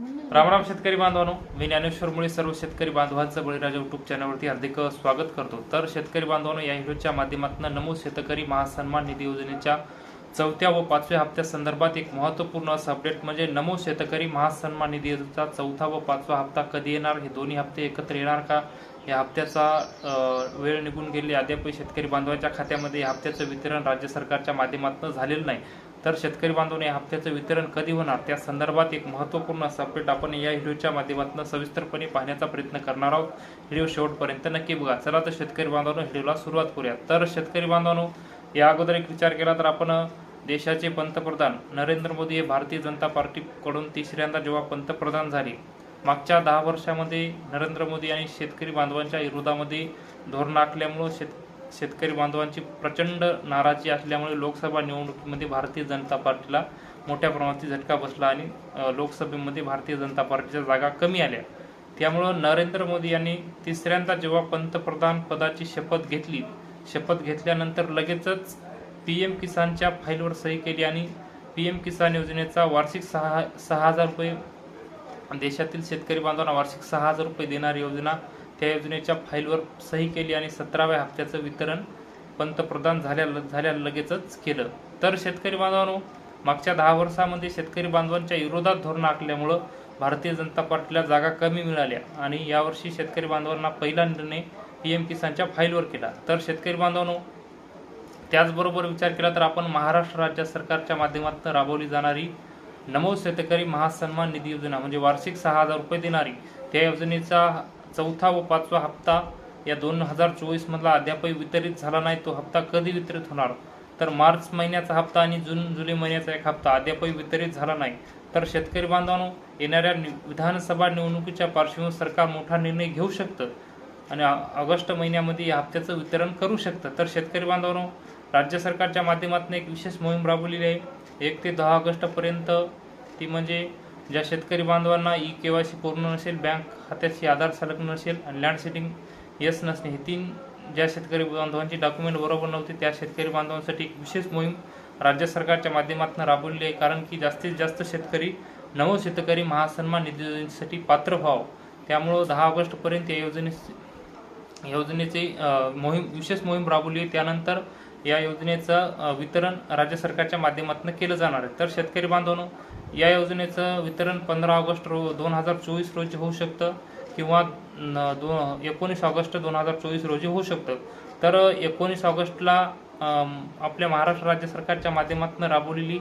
रामराम शेतकरी बांधवांनो मी ज्ञानेश्वर मुळे सर्व शेतकरी बांधवांचं बळीराजा युट्यूब चॅनलवरती हार्दिक स्वागत करतो. तर शेतकरी बांधवांनो या व्हिडिओच्या माध्यमातून नमो शेतकरी महासन्मान निधी योजनेच्या चौथ्या व पाचव्या हप्त्या संदर्भात एक महत्त्वपूर्ण असं अपडेट म्हणजे नमो शेतकरी महासन्मान निधी योजनेचा चौथा व पाचवा हप्ता कधी येणार? हे दोन्ही हप्ते एकत्र येणार का? या हप्त्याचा वेळ निघून गेली. अद्यापही शेतकरी बांधवांच्या खात्यामध्ये या हप्त्याचं वितरण राज्य सरकारच्या माध्यमातून झालेलं नाही. तर शेतकरी बांधवांनी हप्त्याचं वितरण कधी होणार? त्या संदर्भात एक महत्त्वपूर्ण असं अपडेट आपण या व्हिडिओच्या माध्यमातून सविस्तरपणे पाहण्याचा प्रयत्न करणार आहोत. व्हिडिओ शेवटपर्यंत नक्की बघा. चला तर शेतकरी बांधवांनो व्हिडिओला सुरुवात करूया. तर शेतकरी बांधवांनो या अगोदर एक विचार केला तर आपण देशाचे पंतप्रधान नरेंद्र मोदी हे भारतीय जनता पार्टीकडून तिसऱ्यांदा जेव्हा पंतप्रधान झाले मागच्या दहा वर्षामध्ये नरेंद्र मोदी आणि शेतकरी बांधवांच्या विरोधामध्ये धोरण आखल्यामुळं शेत शेतकरी बांधवांची प्रचंड नाराजी असल्यामुळे लोकसभा निवडणुकीमध्ये भारतीय जनता पार्टीला मोठ्या प्रमाणात झटका बसला आणि लोकसभेमध्ये भारतीय जनता पार्टीच्या जागा कमी आल्या. त्यामुळं नरेंद्र मोदी यांनी तिसऱ्यांदा जेव्हा पंतप्रधान पदाची शपथ घेतली शपथ घेतल्यानंतर लगेचच पी एम किसानच्या फाईलवर सही केली आणि पी एम किसान योजनेचा वार्षिक सहा सहा हजार रुपये देशातील शेतकरी बांधवांना वार्षिक सहा हजार रुपये देणारी योजना त्या योजनेच्या फाईलवर सही केली आणि सतराव्या हप्त्याचं वितरण पंतप्रधान झाल्या झाल्या लगेचच केलं. तर शेतकरी बांधवांनो मागच्या दहा वर्षामध्ये शेतकरी बांधवांच्या विरोधात धोरण आखल्यामुळं भारतीय जनता पार्टीला जागा कमी मिळाल्या आणि यावर्षी शेतकरी बांधवांना पहिला निर्णय पी एम किसानच्या फाईलवर केला. तर शेतकरी बांधवांनो त्याचबरोबर विचार केला तर आपण महाराष्ट्र राज्य सरकारच्या माध्यमातून राबवली जाणारी नमो शेतकरी महासन्मान निधी योजना म्हणजे वार्षिक सहा हजार रुपये देणारी त्या योजनेचा चौथा व पाचवा हप्ता या दोन हजार चोवीसमधला अद्यापही वितरित झाला नाही तो हप्ता कधी वितरित होणार? तर मार्च महिन्याचा हप्ता आणि जून जुलै महिन्याचा एक हप्ता अद्यापही वितरित झाला नाही. तर शेतकरी बांधवांनो येणाऱ्या नि- विधानसभा निवडणुकीच्या पार्श्वभूमीवर सरकार मोठा निर्णय घेऊ शकतं आणि ऑगस्ट महिन्यामध्ये या हप्त्याचं वितरण करू शकतं. तर शेतकरी बांधवांनो राज्य सरकारच्या माध्यमातून एक विशेष मोहीम राबवलेली आहे. एक ते दहा ऑगस्टपर्यंत ती म्हणजे ज्या शेतकरी बांधवांना ई के वाय सी पूर्ण नसेल बँक खात्याशी आधार संलग्न नसेल आणि लँड सेटिंग येस नसणे हे तीन ज्या शेतकरी बांधवांची डॉक्युमेंट बरोबर नव्हते त्या शेतकरी बांधवांसाठी एक विशेष मोहीम राज्य सरकारच्या माध्यमातून राबवलेली आहे. कारण की जास्तीत जास्त शेतकरी नवो शेतकरी महासन्मान निधी योजनेसाठी पात्र व्हावं. त्यामुळं दहा ऑगस्टपर्यंत या योजने योजनेचे मोहीम विशेष मोहीम राबवली आहे. त्यानंतर या योजनेचं वितरण राज्य सरकारच्या माध्यमातून केलं जाणार आहे. तर शेतकरी बांधवांनो या योजनेचं वितरण पंधरा ऑगस्ट रो दोन हजार चोवीस रोजी होऊ शकतं किंवा दो एकोणीस ऑगस्ट दोन हजार चोवीस रोजी होऊ शकतं. तर एकोणीस ऑगस्टला आपल्या महाराष्ट्र राज्य सरकारच्या माध्यमातून राबवलेली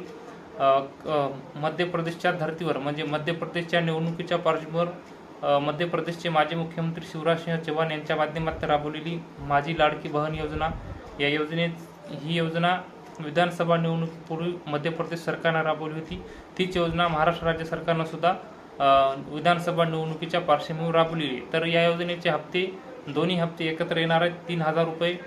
मध्य प्रदेशच्या धर्तीवर म्हणजे मध्य प्रदेशच्या निवडणुकीच्या पार्श्वभूमीवर मध्य प्रदेशचे माजी मुख्यमंत्री शिवराजसिंह चौहान यांच्या माध्यमातून राबवलेली माझी लाडकी बहन योजना या योजनेत ही योजना विधानसभा निवडणुकीपूर्वी मध्य प्रदेश सरकारनं राबवली होती. तीच योजना महाराष्ट्र राज्य सरकारनं सुद्धा विधानसभा निवडणुकीच्या पार्श्वभूमीवर राबवलेली आहे. तर या योजनेचे हप्ते दोन्ही हप्ते एकत्र येणार आहेत. तीन हजार रुपये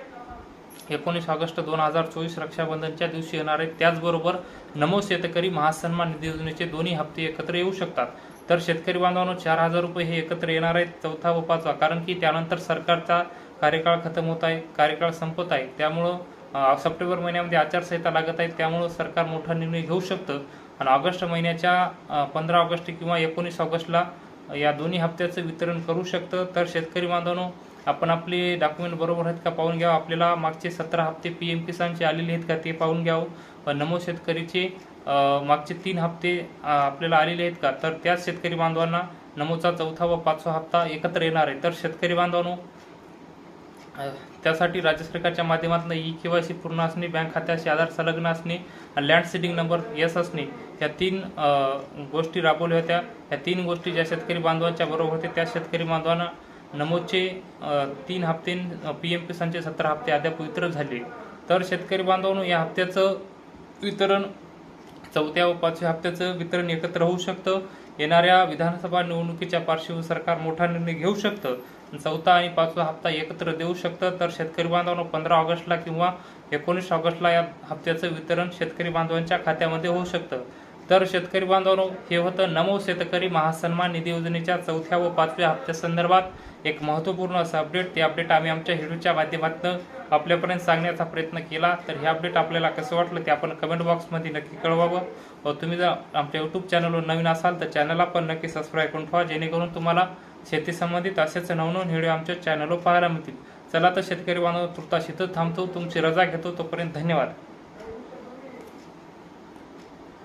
एकोणीस ऑगस्ट दोन हजार चोवीस रक्षाबंधनच्या दिवशी येणार आहेत. त्याचबरोबर नमो शेतकरी महासन्मान निधी योजनेचे दोन्ही हप्ते एकत्र येऊ शकतात. तर शेतकरी बांधवांनो चार हजार रुपये हे एकत्र येणार आहेत चौथा व पाचवा. कारण की त्यानंतर सरकारचा कार्यकाळ खतम होत आहे कार्यकाळ संपत आहे. त्यामुळं सप्टेंबर महिन्यामध्ये आचारसंहिता लागत आहे. त्यामुळं सरकार मोठा निर्णय घेऊ शकतं. आणि ऑगस्ट महिन्याच्या पंधरा ऑगस्ट किंवा एकोणीस ऑगस्टला या दोन्ही हप्त्याचं वितरण करू शकतं. तर शेतकरी बांधवांनो आपण आपले डॉक्युमेंट बरोबर आहेत का पाहून घ्यावं? आपल्याला मागचे सतरा हप्ते पी एम किसानचे आलेले आहेत का ते पाहून घ्यावं. नमो शेतकरीचे मागचे तीन हप्ते आपल्याला आलेले आहेत का? तर त्याच शेतकरी बांधवांना नमोचा चौथा व पाचवा हप्ता एकत्र येणार आहे. तर शेतकरी बांधवांनो त्यासाठी राज्य सरकारच्या माध्यमातून ई के वाय सी पूर्ण असणे बँक खात्याशी आधार संलग्न असणे लँड सिडिंग नंबर यस असणे या तीन गोष्टी राबवल्या होत्या. या तीन गोष्टी ज्या शेतकरी बांधवांच्या बरोबर होत्या त्या शेतकरी बांधवांना नमोदचे तीन हप्ते पी एम किसानचे सतरा हप्ते अद्याप वितरण झाले. तर शेतकरी बांधवांनो या हप्त्याचं वितरण चौथ्या व पाचव्या हप्त्याचं वितरण एकत्र होऊ शकतं. येणाऱ्या विधानसभा निवडणुकीच्या पार्श्वभूमीवर सरकार मोठा निर्णय घेऊ शकतं. चौथा आणि पाचवा हप्ता एकत्र देऊ शकतं. तर शेतकरी बांधवांना पंधरा ऑगस्टला किंवा एकोणीस ऑगस्टला या हप्त्याचं वितरण शेतकरी बांधवांच्या खात्यामध्ये होऊ शकतं. तर शेतकरी बांधवांनो हे होतं नमो शेतकरी महासन्मान निधी योजनेच्या चौथ्या व पाचव्या हप्त्या संदर्भात एक महत्त्वपूर्ण असं अपडेट ते अपडेट आम्ही आमच्या व्हिडिओच्या माध्यमातून आपल्यापर्यंत सांगण्याचा प्रयत्न केला. तर हे अपडेट आपल्याला कसं वाटलं ते आपण कमेंट बॉक्समध्ये नक्की कळवावं. व तुम्ही जर आमच्या यूट्यूब चॅनलवर नवीन असाल तर चॅनलला पण नक्की सबस्क्राईब करून ठेवा जेणेकरून तुम्हाला शेती संबंधित असेच नवनवीन व्हिडिओ आमच्या चॅनलवर पाहायला मिळतील. चला तर शेतकरी बांधव तुर्तास इथं थांबतो. तुमची रजा घेतो. तोपर्यंत धन्यवाद.